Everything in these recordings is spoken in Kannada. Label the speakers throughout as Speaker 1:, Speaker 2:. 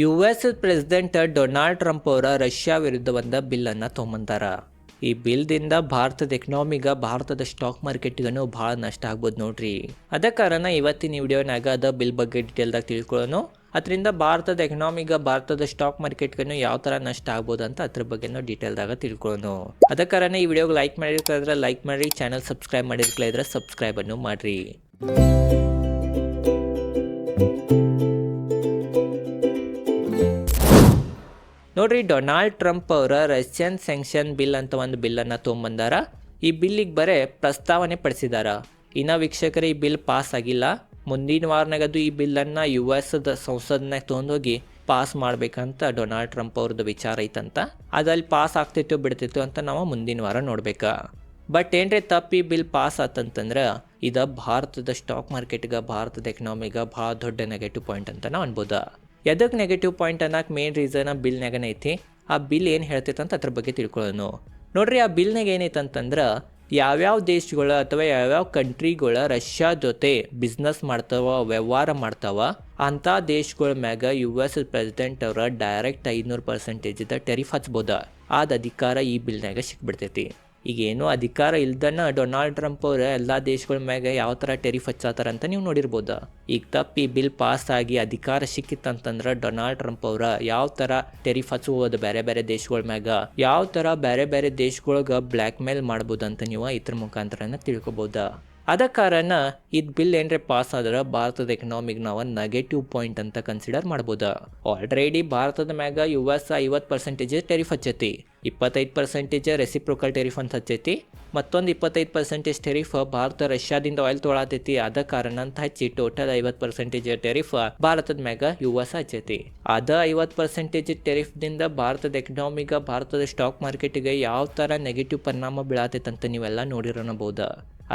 Speaker 1: U S president Donald Trump ಅವರ ರಷ್ಯಾ ವಿರುದ್ಧ ಬಂದ ಬಿಲ್ಲನ್ನು ತೊಗೊಂಬಂತಾರ ಈ ಬಿಲ್ದಿಂದ ಭಾರತದ ಎಕನಾಮಿಗ ಭಾರತದ ಸ್ಟಾಕ್ ಮಾರ್ಕೆಟ್ಗೂ ಭಾಳ ನಷ್ಟ ಆಗ್ಬೋದು ನೋಡ್ರಿ. ಅದ ಕಾರಣ ಇವತ್ತಿನ ವಿಡಿಯೋನಾಗ ಅದ ಬಿಲ್ ಬಗ್ಗೆ ಡೀಟೇಲ್ದಾಗ ತಿಳ್ಕೊಳ್ಳೋನು ಅದರಿಂದ ಭಾರತದ ಎಕನಾಮಿಗ ಭಾರತದ ಸ್ಟಾಕ್ ಮಾರ್ಕೆಟ್ಗೂ ಯಾವ ಥರ ನಷ್ಟ ಆಗ್ಬೋದು ಅಂತ ಅದ್ರ ಬಗ್ಗೆನೂ ಡೀಟೇಲ್ದಾಗ ತಿಳ್ಕೊಳ್ಳೋನು ಅದ ಕಾರಣ ಈ ವಿಡಿಯೋಗೆ ಲೈಕ್ ಮಾಡಿರ್ಕಾದ್ರೆ ಲೈಕ್ ಮಾಡಿರಿ ಚಾನಲ್ ಸಬ್ಸ್ಕ್ರೈಬ್ ಮಾಡಿರ್ಕಲಿದ್ರೆ ಸಬ್ಸ್ಕ್ರೈಬನ್ನು ಮಾಡಿರಿ. ನೋಡ್ರಿ, ಡೊನಾಲ್ಡ್ ಟ್ರಂಪ್ ಅವರ ರಷ್ಯನ್ ಸ್ಯಾಂಕ್ಷನ್ ಬಿಲ್ ಅಂತ ಒಂದು ಬಿಲ್ಲನ್ನು ತೊಗೊಂಬಂದಾರ. ಈ ಬಿಲ್ಲಿಗೆ ಬರೇ ಪ್ರಸ್ತಾವನೆ ಪಡಿಸಿದಾರ. ಇನ್ನು ವೀಕ್ಷಕರೇ, ಈ ಬಿಲ್ ಪಾಸ್ ಆಗಿಲ್ಲ. ಮುಂದಿನ ವಾರನಾಗದು ಈ ಬಿಲ್ಲನ್ನು ಯು ಎಸ್ ಸಂಸತ್ನಾಗ ತೊಗೊಂಡೋಗಿ ಪಾಸ್ ಮಾಡ್ಬೇಕಂತ ಡೊನಾಲ್ಡ್ ಟ್ರಂಪ್ ಅವ್ರದ್ದು ವಿಚಾರ ಐತಂತ. ಅದಲ್ಲಿ ಪಾಸ್ ಆಗ್ತಿತ್ತು ಬಿಡ್ತಿತ್ತು ಅಂತ ನಾವು ಮುಂದಿನ ವಾರ ನೋಡ್ಬೇಕಾ. ಬಟ್ ಏನ್ರಿ, ತಪ್ಪು ಈ ಬಿಲ್ ಪಾಸ್ ಆತಂತಂದ್ರೆ ಇದು ಭಾರತದ ಸ್ಟಾಕ್ ಮಾರ್ಕೆಟ್ಗೆ ಭಾರತದ ಎಕನಾಮಿಗೆ ಭಾಳ ದೊಡ್ಡ ನೆಗೆಟಿವ್ ಪಾಯಿಂಟ್ ಅಂತ ನಾವು ಅನ್ಬೋದ. ಎದಕ್ಕೆ ನೆಗೆಟಿವ್ ಪಾಯಿಂಟ್ ಅನ್ನೋಕೆ ಮೇನ್ ರೀಸನ್ ಆ ಬಿಲ್ನಾಗನ ಐತಿ? ಆ ಬಿಲ್ ಏನು ಹೇಳ್ತೈತೆ ಅಂತ ಅದ್ರ ಬಗ್ಗೆ ತಿಳ್ಕೊಳ್ಳೋನು. ನೋಡ್ರಿ, ಆ ಬಿಲ್ನಾಗ ಏನೈತೆ ಅಂತಂದ್ರೆ ಯಾವ್ಯಾವ ದೇಶಗಳ ಅಥವಾ ಯಾವ್ಯಾವ ಕಂಟ್ರಿಗಳ ರಷ್ಯಾ ಜೊತೆ ಬಿಸ್ನೆಸ್ ಮಾಡ್ತಾವ, ವ್ಯವಹಾರ ಮಾಡ್ತಾವ ಅಂಥ ದೇಶಗಳ ಮ್ಯಾಗ ಯು ಎಸ್ ಪ್ರೆಸಿಡೆಂಟ್ ಅವರ ಡೈರೆಕ್ಟ್ ಐನೂರು ಪರ್ಸೆಂಟೇಜಿದ ಟೆರಿಫ್ ಹಚ್ಬೋದ? ಆದ ಅಧಿಕಾರ ಈ ಬಿಲ್ನಾಗ ಸಿಕ್ಬಿಡ್ತೈತಿ. ಈಗ ಏನೋ ಅಧಿಕಾರ ಇಲ್ದನ್ನ ಡೊನಾಲ್ಡ್ ಟ್ರಂಪ್ ಅವ್ರ ಎಲ್ಲ ದೇಶಗಳ ಮ್ಯಾಗೆ ಯಾವ ಥರ ಟೆರಿಫ್ ಹಚ್ಚಾತಾರ ಅಂತ ನೀವು ನೋಡಿರ್ಬೋದು. ಈಗ ತಪ್ಪಿ ಬಿಲ್ ಪಾಸ್ ಆಗಿ ಅಧಿಕಾರ ಸಿಕ್ಕಿತ್ತಂತಂದ್ರೆ ಡೊನಾಲ್ಡ್ ಟ್ರಂಪ್ ಅವ್ರ ಯಾವ ಥರ ಟೆರಿಫ್ ಹಚ್ಚುವುದು ಬೇರೆ ಬೇರೆ ದೇಶಗಳ ಮ್ಯಾಗ, ಯಾವ ಥರ ಬೇರೆ ಬೇರೆ ದೇಶಗಳಿಗೆ ಬ್ಲ್ಯಾಕ್ ಮೇಲ್ ಮಾಡ್ಬೋದು ಅಂತ ನೀವು ಇದ್ರ ಮುಖಾಂತರನ ತಿಳ್ಕೊಬೋದು. ಅದ ಕಾರಣ ಇದು ಬಿಲ್ ಏನ್ರೆ ಪಾಸ್ ಆದ್ರೆ ಭಾರತದ ಎಕನಾಮಿಗೆ ನಾವು ನೆಗೆಟಿವ್ ಪಾಯಿಂಟ್ ಅಂತ ಕನ್ಸಿಡರ್ ಮಾಡ್ಬೋದು. ಆಲ್ರೆಡಿ ಭಾರತದ ಮ್ಯಾಗ ಯು ಎಸ್ ಐವತ್ತು ಪರ್ಸೆಂಟೇಜ್ ಟೆರಿಫ್ ಹಚ್ಚೈತಿ. ಇಪ್ಪತ್ತೈದು ಪರ್ಸೆಂಟೇಜ್ ರೆಸಿಪ್ರೋಕಲ್ ಟೆರಿಫ್ ಅಂತ ಹಚ್ಚೈತಿ. ಮತ್ತೊಂದು ಇಪ್ಪತ್ತೈದು ಪರ್ಸೆಂಟೇಜ್ ಟೆರಿಫ್ ಭಾರತ ರಷ್ಯಾದಿಂದ ಆಯಿಲ್ ತೊಳಾತೈತಿ ಅದ ಕಾರಣ ಅಂತ ಹಚ್ಚಿ ಟೋಟಲ್ ಐವತ್ತು ಪರ್ಸೆಂಟೇಜ್ ಟೆರಿಫ್ ಭಾರತದ ಮ್ಯಾಗ ಯು ಎಸ್ ಹಚ್ಚೈತಿ. ಅದ ಐವತ್ತು ಪರ್ಸೆಂಟೇಜ್ ಟೆರಿಫ್ದಿಂದ ಭಾರತದ ಎಕನಾಮಿಗ ಭಾರತದ ಸ್ಟಾಕ್ ಮಾರ್ಕೆಟಿಗೆ ಯಾವ ಥರ ನೆಗೆಟಿವ್ ಪರಿಣಾಮ ಬೀಳತೈತೆ ಅಂತ ನೀವೆಲ್ಲ ನೋಡಿರೋಣಬಹುದ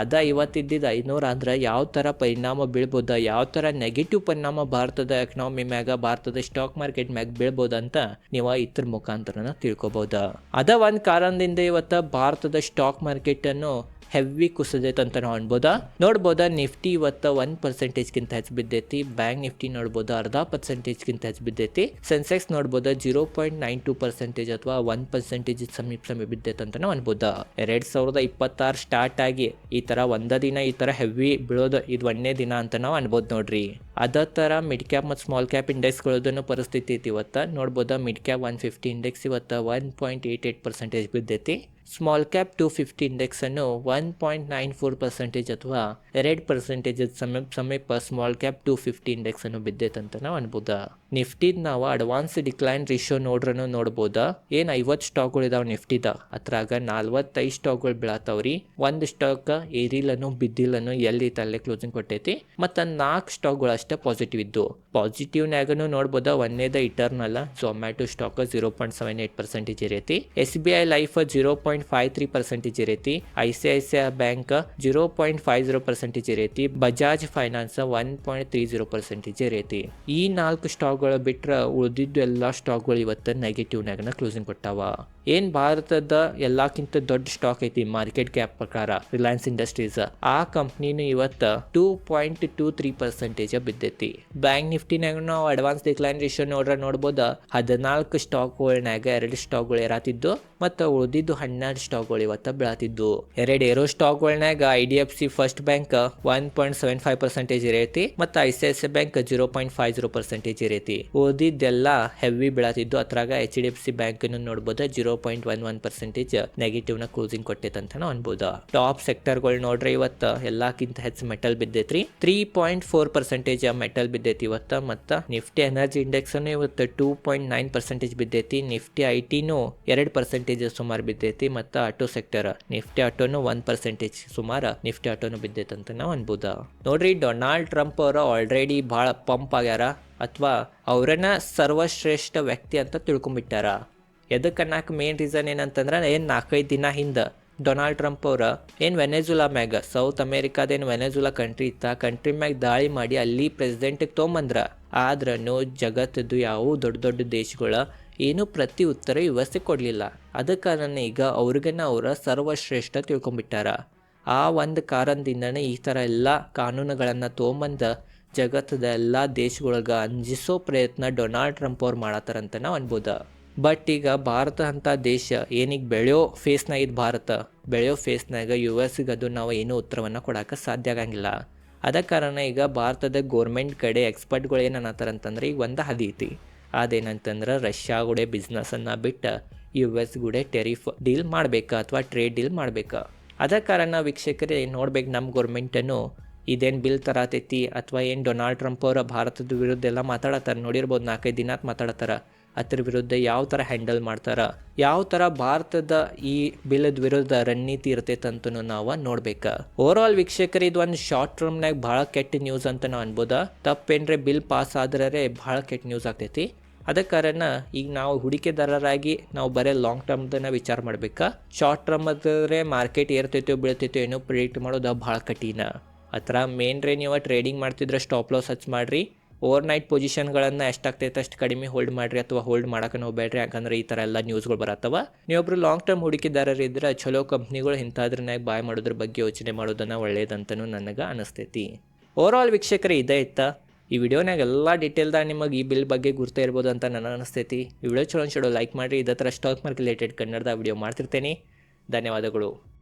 Speaker 1: ಅದ ಇವತ್ತಿದ್ದಿದ್ದು ಐನೂರು ಅಂದ್ರೆ ಯಾವ ಥರ ಪರಿಣಾಮ ಬೀಳ್ಬೋದ, ಯಾವ ಥರ ನೆಗೆಟಿವ್ ಪರಿಣಾಮ ಭಾರತದ ಎಕನಾಮಿ ಮ್ಯಾಗ, ಭಾರತದ ಸ್ಟಾಕ್ ಮಾರ್ಕೆಟ್ ಮ್ಯಾಗ ಬೀಳ್ಬೋದ ಅಂತ ನೀವು ಇದ್ರ ಮುಖಾಂತರನ ತಿಳ್ಕೊಬೋದ. ಅದ ಒಂದು ಕಾರಣದಿಂದ ಇವತ್ತು ಭಾರತದ ಸ್ಟಾಕ್ ಮಾರ್ಕೆಟನ್ನು ಹೆವಿ ಕುಸಿದೈತೆ ಅಂತ ನಾವು ಅನ್ಬೋದ? ನೋಡ್ಬೋದ? ನಿಫ್ಟಿ ಇವತ್ತ ಒನ್ ಪರ್ಸೆಂಟೇಜ್ಗಿಂತ ಹೆಚ್ಚು ಬಿದ್ದೈತಿ. ಬ್ಯಾಂಕ್ ನಿಫ್ಟಿ ನೋಡ್ಬೋದು? ಅರ್ಧ ಪರ್ಸೆಂಟೇಜ್ಗಿಂತ ಹೆಚ್ಚು ಬಿದ್ದೈತಿ. Sensex ನೋಡಬಹುದ zero point nine two percentage ಅಥವಾ ಒನ್ ಪರ್ಸೆಂಟೇಜ್ ಸಮೀಪ ಸಮೀಪ ಬಿದ್ದೈತೆ ಅಂತ ನಾವು ಅನ್ಬೋದ? ಎರಡ್ ಸಾವಿರದ ಇಪ್ಪತ್ತಾರು ಸ್ಟಾರ್ಟ್ ಆಗಿ ಈ ತರ ಒಂದ ದಿನ ಈ ತರ ಹೆವಿ ಬೀಳೋದು ಇದು ಒಂದನೇ ದಿನ ಅಂತ ನಾವು ಅನ್ಬೋದು ನೋಡ್ರಿ. ಅದ ಥರ ಮಿಡ್ ಕ್ಯಾಪ್ ಮತ್ತು ಸ್ಮಾಲ್ ಕ್ಯಾಪ್ ಇಂಡೆಕ್ಸ್ಗಳದ್ದು ಪರಿಸ್ಥಿತಿ ಐತಿ ಇವತ್ತು. ನೋಡ್ಬೋದು mid cap one fifty index ಇವತ್ತು one point eight eight percentage ಬಿದ್ದೈತಿ. Small cap two fifty ಇಂಡೆಕ್ಸನ್ನು one point nine four percentage ಅಥವಾ ಎರಡು ಪರ್ಸೆಂಟೇಜ್ ಸಮೀಪ ಸಮೀಪ ಸ್ಮಾಲ್ ಕ್ಯಾಪ್ ಟು ಫಿಫ್ಟಿ ಇಂಡೆಕ್ಸನ್ನು ಅಂತ ನಾವು ಅನ್ಬೋದ. ನಿಫ್ಟಿದ್ ನಾವು ಅಡ್ವಾನ್ಸ್ ಡಿಕ್ಲೈನ್ ರೇಷಿಯೋ ನೋಡ್ರೂ ನೋಡ್ಬೋದ. ಏನು ಐವತ್ತು ಸ್ಟಾಕ್ಗಳು ಇದಾವೆ ನಿಫ್ಟಿದ? ಅದ್ರಾಗ ನಲ್ವತ್ತೈದು ಸ್ಟಾಕ್ಗಳು ಬೀಳತ್ತವ್ರಿ ಒಂದು ಸ್ಟಾಕ್ ಏರಿಲ್ಲನು ಬಿದ್ದಿಲ್ಲನು ಎಲ್ಲಿ ತಲೆ ಕ್ಲೋಸಿಂಗ್ ಕೊಟ್ಟೈತಿ. ಮತ್ತು ನಾಲ್ಕು ಸ್ಟಾಕ್ಗಳು ಅಷ್ಟೇ ಪಾಸಿಟಿವ್ ಇದ್ದು. ಪಾಸಿಟಿವ್ನಾಗೂ ನೋಡ್ಬೋದ, ಒಂದೇದ eternal Zomato stock zero point seven eight percentage ಇರೈತಿ. S B I life zero point five three percentage ಇರೈತಿ. I C I C I bank zero point five zero percentage ಇರೈತಿ. Bajaj finance one point three zero percentage ಇರೈತಿ. ಈ ನಾಲ್ಕು ಸ್ಟಾಕ್ಗಳು ಬಿಟ್ರೆ ಉಳಿದಿದ್ದು ಎಲ್ಲ ಸ್ಟಾಕ್ಗಳು ಇವತ್ತು ನೆಗೆಟಿವ್ನಾಗನ ಕ್ಲೋಸಿಂಗ್ ಕೊಟ್ಟಾವ. ಏನು ಭಾರತದ ಎಲ್ಲಕ್ಕಿಂತ ದೊಡ್ಡ ಸ್ಟಾಕ್ ಐತಿ ಮಾರ್ಕೆಟ್ ಕ್ಯಾಪ್ ಪ್ರಕಾರ ರಿಲಯನ್ಸ್ ಇಂಡಸ್ಟ್ರೀಸ್ ಆ ಕಂಪ್ನಿನೂ ಇವತ್ತು two point two three percentage ಬಿದ್ದೈತಿ. Bank ನಿಫ್ಟಿನಾಗ ನಾವು ಅಡ್ವಾನ್ಸ್ ಡಿಕ್ಲೈನ್ ರೇಷಿಯೋ ನೋಡ್ರೆ ನೋಡ್ಬೋದು? ಹದಿನಾಲ್ಕು ಸ್ಟಾಕ್ಗಳ್ನಾಗ ಎರಡು ಸ್ಟಾಕ್ಗಳು ಏರಾತಿದ್ದು ಮತ್ತು ಉಳಿದಿದ್ದು ಹನ್ನೆರಡು ಸ್ಟಾಕ್ಗಳು ಇವತ್ತು ಬೆಳತಿದ್ದು. ಎರಡು ಏರೋ ಸ್ಟಾಕ್ಗಳ್ನಾಗ I D F C first bank one point seven five percentage ಇರೈತಿ ಮತ್ತು I C I C bank zero point five zero percentage ಇರೈತಿ. ಉಳಿದಿದ್ದೆಲ್ಲ ಹೆವಿ ಬೆಳತಿದ್ದು ಅದ್ರಾಗ H D F C bank ನೋಡ್ಬೋದು? Zero point one one percentage ನೆಗೆಟಿವ್ನ closing ಕೊಟ್ಟೈತೆ ಅಂತ ಅನ್ಬೋದು. ಟಾಪ್ ಸೆಕ್ಟರ್ಗಳು ನೋಡ್ರಿ ಇವತ್ತು ಎಲ್ಲಕ್ಕಿಂತ ಹೆಚ್ಚು metal ಬಿದ್ದೈತ್ರಿ. Three point four percentage metal ಬಿದ್ದೈತಿ ಇವತ್ತು ಮತ್ತು ನಿಫ್ಟಿ ಎನರ್ಜಿ ಇಂಡೆಕ್ಸ್ ಇವತ್ತು ಟೂ ಪಾಯಿಂಟ್ ನೈನ್ ಪರ್ಸೆಂಟೇಜ್ ಬಿದ್ದೈತಿ. ನಿಫ್ಟಿ ಐ ಟಿನೂ ಎರಡು ಪರ್ಸೆಂಟೇಜ್ ಸುಮಾರು ಬಿದ್ದೈತಿ ಮತ್ತು ಆಟೋ ಸೆಕ್ಟರ್ ನಿಫ್ಟಿ ಆಟೋನು ಒನ್ ಪರ್ಸೆಂಟೇಜ್ ಸುಮಾರು ನಿಫ್ಟಿ ಆಟೋನು ಬಿದ್ದೈತೆ ಅಂತ ನಾವು ಅನ್ಬೋದು. ನೋಡ್ರಿ ಡೊನಾಲ್ಡ್ ಟ್ರಂಪ್ ಅವರು ಆಲ್ರೆಡಿ ಭಾಳ ಪಂಪ್ ಆಗ್ಯಾರ. ಅಥವಾ ಅವರನ್ನ ಸರ್ವಶ್ರೇಷ್ಠ ವ್ಯಕ್ತಿ ಅಂತ ತಿಳ್ಕೊಂಬಿಟ್ಟಾರ. ಎದಕ್ಕೆ ಮೇನ್ ರೀಸನ್ ಏನಂತಂದ್ರೆ, ಏನು ನಾಲ್ಕೈದು ದಿನ ಹಿಂದೆ ಡೊನಾಲ್ಡ್ ಟ್ರಂಪ್ ಅವ್ರ ಏನು ವೆನೆಜುಲಾ ಮ್ಯಾಗ ಸೌತ್ ಅಮೇರಿಕಾದೇನು ವೆನೆಜುಲಾ ಕಂಟ್ರಿ ಇತ್ತ ಕಂಟ್ರಿ ಮ್ಯಾಗ ದಾಳಿ ಮಾಡಿ ಅಲ್ಲಿ ಪ್ರೆಸಿಡೆಂಟಿಗೆ ತೊಗೊಂಬಂದ್ರ ಆದ್ರೂ ಜಗತ್ತದ್ದು ಯಾವ ದೊಡ್ಡ ದೊಡ್ಡ ದೇಶಗಳ ಏನೂ ಪ್ರತಿ ಉತ್ತರ ವ್ಯವಸ್ಥೆ ಕೊಡಲಿಲ್ಲ. ಅದ ಕಾರಣ ಈಗ ಅವ್ರಿಗೇನ ಅವರ ಸರ್ವಶ್ರೇಷ್ಠ ತಿಳ್ಕೊಂಬಿಟ್ಟಾರ ಆ ಒಂದು ಕಾರಣದಿಂದನೇ ಈ ಥರ ಎಲ್ಲ ಕಾನೂನುಗಳನ್ನು ತೊಗೊಂಬಂದ ಜಗತ್ತದ ಎಲ್ಲ ದೇಶಗಳಿಗೆ ಅಂಜಿಸೋ ಪ್ರಯತ್ನ ಡೊನಾಲ್ಡ್ ಟ್ರಂಪ್ ಅವ್ರು ಮಾಡತ್ತಾರಂತ ನಾವು ಅನ್ಬೋದು. ಬಟ್ ಈಗ ಭಾರತ ಅಂತ ದೇಶ ಏನೀಗ ಬೆಳೆಯೋ ಫೇಸ್ನಾಗ ಇದು ಭಾರತ. ಬೆಳೆಯೋ ಫೇಸ್ನಾಗ ಯು ಎಸ್ಗೆ ಅದು ನಾವು ಏನೂ ಉತ್ತರವನ್ನು ಕೊಡೋಕೆ ಸಾಧ್ಯ ಆಗಂಗಿಲ್ಲ. ಅದ ಕಾರಣ ಈಗ ಭಾರತದ ಗೋರ್ಮೆಂಟ್ ಕಡೆ ಎಕ್ಸ್ಪರ್ಟ್ಗಳು ಏನು ಅನ್ನತ್ತಾರಂತಂದ್ರೆ ಈಗ ಒಂದು ಹದಿ ಐತಿ. ಅದೇನಂತಂದ್ರೆ ರಷ್ಯಾ ಗುಡೆ ಬಿಸ್ನೆಸ್ಸನ್ನು ಬಿಟ್ಟು ಯು ಎಸ್ ಗುಡೆ ಟೆರಿಫ್ ಡೀಲ್ ಮಾಡಬೇಕಾ ಅಥವಾ ಟ್ರೇಡ್ ಡೀಲ್ ಮಾಡಬೇಕಾ. ಅದ ಕಾರಣ ವೀಕ್ಷಕರೇ ನೋಡ್ಬೇಕು ನಮ್ಮ ಗೌರ್ಮೆಂಟನ್ನು ಇದೇನು ಬಿಲ್ ತರತೈತಿ ಅಥವಾ ಏನು ಡೊನಾಲ್ಡ್ ಟ್ರಂಪ್ ಅವರ ಭಾರತದ ವಿರುದ್ಧ ಎಲ್ಲ ಮಾತಾಡತ್ತಾರ ನೋಡಿರ್ಬೋದು ನಾಲ್ಕೈದು ದಿನ ಮಾತಾಡತ್ತಾರ ಅದ್ರ ವಿರುದ್ಧ ಯಾವ ಥರ ಹ್ಯಾಂಡಲ್ ಮಾಡ್ತಾರೆ, ಯಾವ ಥರ ಭಾರತದ ಈ ಬಿಲದ ವಿರುದ್ಧ ರಣನೀತಿ ಇರ್ತೈತಂತೂ ನಾವು ನೋಡ್ಬೇಕು. ಓವರ್ ಆಲ್ ವೀಕ್ಷಕರು, ಇದು ಒಂದು ಶಾರ್ಟ್ ಟರ್ಮ್ನಾಗ ಭಾಳ ಕೆಟ್ಟ ನ್ಯೂಸ್ ಅಂತ ನಾವು ಅನ್ಬೋದ. ತಪ್ಪೇನ್ರೆ ಬಿಲ್ ಪಾಸ್ ಆದ್ರೆ ಭಾಳ ಕೆಟ್ಟ ನ್ಯೂಸ್ ಆಗ್ತೈತಿ. ಅದ ಕಾರಣ ಈಗ ನಾವು ಹೂಡಿಕೆದಾರರಾಗಿ ನಾವು ಬರೀ ಲಾಂಗ್ ಟರ್ಮ್ದನ್ನ ವಿಚಾರ ಮಾಡ್ಬೇಕಾ. ಶಾರ್ಟ್ ಟರ್ಮ್ ಆದರೆ ಮಾರ್ಕೆಟ್ ಏರ್ತೈತೋ ಬೀಳ್ತೈತೋ ಏನೋ ಪ್ರಿಡಿಕ್ಟ್ ಮಾಡೋದು ಭಾಳ ಕಠಿಣ. ಆ ಥರ ಮೇನ್ ರೇ ನೀವು ಟ್ರೇಡಿಂಗ್ ಮಾಡ್ತಿದ್ರೆ ಸ್ಟಾಪ್ ಲಾಸ್ ಹಚ್ ಮಾಡಿರಿ. ಓವರ್ ನೈಟ್ ಪೊಸಿಷನ್ಗಳನ್ನು ಎಷ್ಟಾಗ್ತೈತೆ ಅಷ್ಟು ಕಡಿಮೆ ಹೋಲ್ಡ್ ಮಾಡಿರಿ ಅಥವಾ ಹೋಲ್ಡ್ ಮಾಡೋಕೆ ಹೋಗ್ಬೇಡ್ರಿ ಯಾಕಂದ್ರೆ ಈ ಥರ ಎಲ್ಲ ನ್ಯೂಸ್ಗಳು ಬರತ್ತವ. ನೀವೊಬ್ರು ಲಾಂಗ್ ಟರ್ಮ್ ಹೂಡಿಕೆದಾರರಿದ್ರೆ ಚಲೋ ಕಂಪ್ನಿಗಳು ಇಂಥದ್ರನ್ಯಾಗ ಬಾಯ್ ಮಾಡೋದ್ರ ಬಗ್ಗೆ ಯೋಚನೆ ಮಾಡೋದನ್ನು ಒಳ್ಳೇದಂತನೂ ನನಗೆ ಅನಿಸ್ತೈತಿ. ಓವರ್ ಆಲ್ ವೀಕ್ಷಕರೇ, ಇದೇ ಇತ್ತ. ಈ ವಿಡಿಯೋನಾಗ ಎಲ್ಲ ಡೀಟೇಲ್ದಾಗ ನಿಮಗೆ ಈ ಬಿಲ್ ಬಗ್ಗೆ ಗುರ್ತಾ ಇರ್ಬೋದು ಅಂತ ನನಗೆ ಅನಿಸ್ತೈತಿ. ಈ ವಿಡಿಯೋ ಚಲೋ ಚಲೋ ಲೈಕ್ ಮಾಡಿರಿ. ಇದೇ ಥರ ಸ್ಟಾಕ್ ಮಾರ್ಕೆಟ್ ರಿಲೇಟೆಡ್ ಕನ್ನಡದ ವಿಡಿಯೋ ಮಾಡ್ತಿರ್ತೇನೆ. ಧನ್ಯವಾದಗಳು.